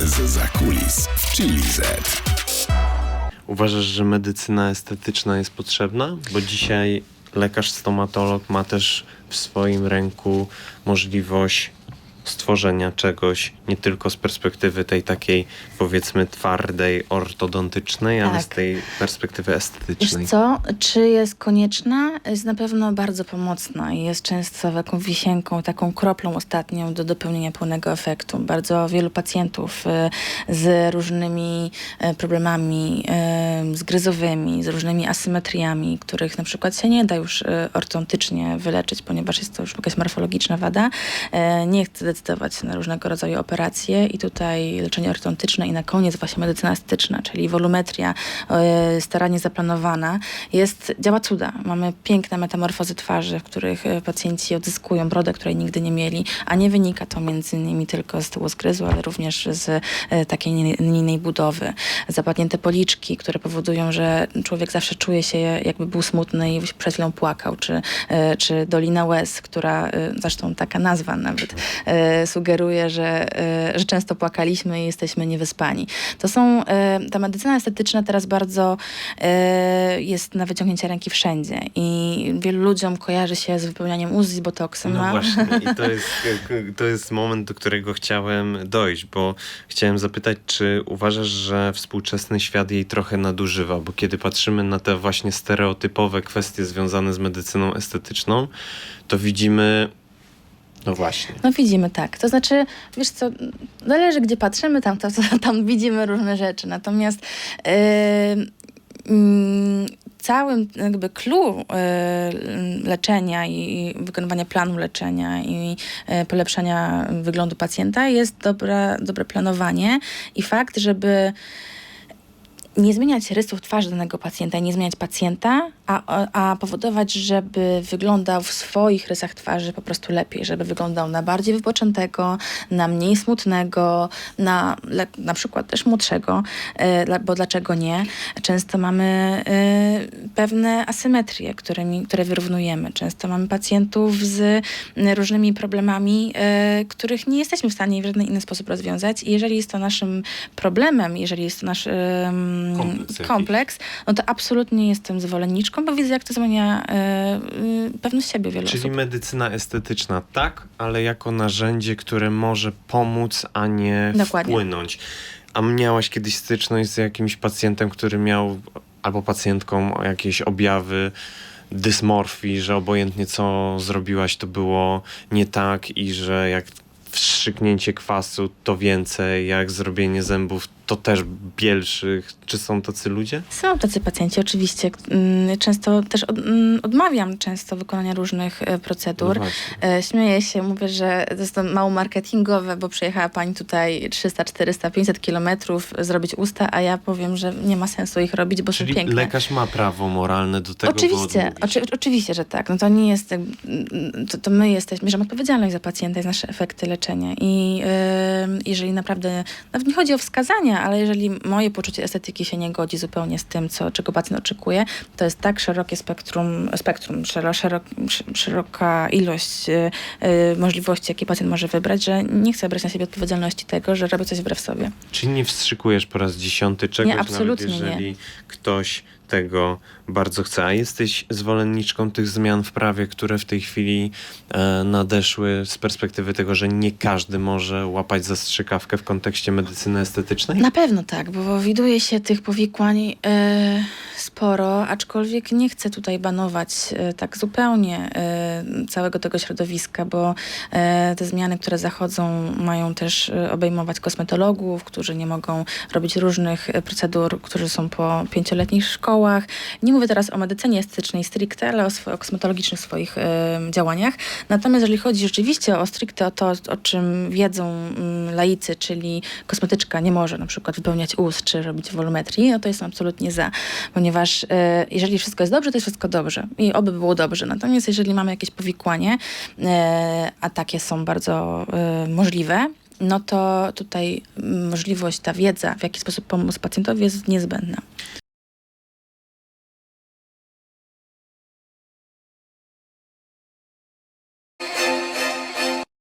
Z zakulis w Chili Z. Uważasz, że medycyna estetyczna jest potrzebna? Bo dzisiaj lekarz stomatolog ma też w swoim ręku możliwość stworzenia czegoś nie tylko z perspektywy tej takiej powiedzmy twardej, ortodontycznej, ale Tak. z tej perspektywy estetycznej. Wiesz co, czy jest konieczna? Jest na pewno bardzo pomocna i jest często taką wisienką, taką kroplą ostatnią do dopełnienia pełnego efektu. Bardzo wielu pacjentów y, z różnymi y, problemami y, zgryzowymi, z różnymi asymetriami, których na przykład się nie da już ortodontycznie wyleczyć, ponieważ jest to już jakaś morfologiczna wada, nie chce decydować na różnego rodzaju operacje i tutaj leczenie ortodontyczne i na koniec właśnie medycyna estetyczna, czyli wolumetria e, starannie zaplanowana, jest, działa cuda. Mamy piękne metamorfozy twarzy, w których e, pacjenci odzyskują brodę, której nigdy nie mieli, a nie wynika to między innymi tylko z tyłu zgryzu, ale również z e, takiej ni- linijnej budowy. Zapadnięte policzki, które powodują, że człowiek zawsze czuje się jakby był smutny i przed chwilą płakał, czy, czy Dolina Łez, która, zresztą taka nazwa nawet, sugeruje, że, e, że często płakaliśmy i jesteśmy niewyspani. To są, e, ta medycyna estetyczna teraz bardzo e, jest na wyciągnięcie ręki wszędzie i wielu ludziom kojarzy się z wypełnianiem ust z botoksem. No a- właśnie, i to jest, to jest moment, do którego chciałem dojść, bo chciałem zapytać, czy uważasz, że współczesny świat jej trochę nadużywa? Bo kiedy patrzymy na te właśnie stereotypowe kwestie związane z medycyną estetyczną, to widzimy. No właśnie. No widzimy tak. To znaczy, wiesz co, zależy gdzie patrzymy, tam, to, tam widzimy różne rzeczy. Natomiast yy, mm, całym jakby clue yy, leczenia i wykonywania planu leczenia i yy, polepszania wyglądu pacjenta jest dobra, dobre planowanie i fakt, żeby nie zmieniać rysów twarzy danego pacjenta i nie zmieniać pacjenta, a, a powodować, żeby wyglądał w swoich rysach twarzy po prostu lepiej, żeby wyglądał na bardziej wypoczętego, na mniej smutnego, na na przykład też młodszego, e, bo dlaczego nie? Często mamy e, pewne asymetrie, którymi, które wyrównujemy. Często mamy pacjentów z różnymi problemami, e, których nie jesteśmy w stanie w żaden inny sposób rozwiązać. I jeżeli jest to naszym problemem, jeżeli jest to nasz Kompleks kompleks, no to absolutnie jestem zwolenniczką, bo widzę, jak to zmienia y, pewność siebie wielu Czyli osób. medycyna estetyczna tak, ale jako narzędzie, które może pomóc, a nie Dokładnie. wpłynąć. A miałaś kiedyś styczność z jakimś pacjentem, który miał albo pacjentką jakieś objawy dysmorfii, że obojętnie co zrobiłaś, to było nie tak i że jak wstrzyknięcie kwasu to więcej, jak zrobienie zębów to też bielszych. Czy są tacy ludzie? Są tacy pacjenci, oczywiście. Mm, Często też od, mm, odmawiam często wykonania różnych e, procedur. No. E, Śmieję się, mówię, że to jest mało marketingowe, bo przyjechała pani tutaj 300, 400, 500 kilometrów zrobić usta, a ja powiem, że nie ma sensu ich robić, bo Czyli są piękne. lekarz ma prawo moralne do tego, Oczywiście, oczy, oczywiście, że tak. No to nie jest, mm, to, to my jesteśmy, bierzemy odpowiedzialność za pacjenta i za nasze efekty leczenia. I yy, jeżeli naprawdę, nawet nie chodzi o wskazania, ale jeżeli moje poczucie estetyki się nie godzi zupełnie z tym, co, czego pacjent oczekuje, to jest tak szerokie spektrum, spektrum szero, szerok, sz- szeroka ilość yy, yy, możliwości, jakie pacjent może wybrać, że nie chcę brać na siebie odpowiedzialności tego, że robię coś wbrew sobie. Czyli nie wstrzykujesz po raz dziesiąty czegoś, Nie, absolutnie nawet nie. jeżeli ktoś tego bardzo chce. A jesteś zwolenniczką tych zmian w prawie, które w tej chwili e, nadeszły z perspektywy tego, że nie każdy może łapać za strzykawkę w kontekście medycyny estetycznej? Na pewno tak, bo widuje się tych powikłań e, sporo, aczkolwiek nie chcę tutaj banować e, tak zupełnie e, całego tego środowiska, bo e, te zmiany, które zachodzą, mają też e, obejmować kosmetologów, którzy nie mogą robić różnych procedur, którzy są po pięcioletnich szkołach. Nie mówię teraz o medycynie estetycznej stricte, ale o, swo- o kosmetologicznych swoich e, działaniach. Natomiast jeżeli chodzi rzeczywiście o stricte o to, o czym wiedzą mm, laicy, czyli kosmetyczka nie może na przykład wypełniać ust czy robić wolumetrii, no to jestem absolutnie za, ponieważ e, jeżeli wszystko jest dobrze, to jest wszystko dobrze i oby było dobrze. Natomiast jeżeli mamy jakieś powikłanie, e, a takie są bardzo e, możliwe, no to tutaj mm, możliwość, ta wiedza, w jaki sposób pomóc pacjentowi jest niezbędna.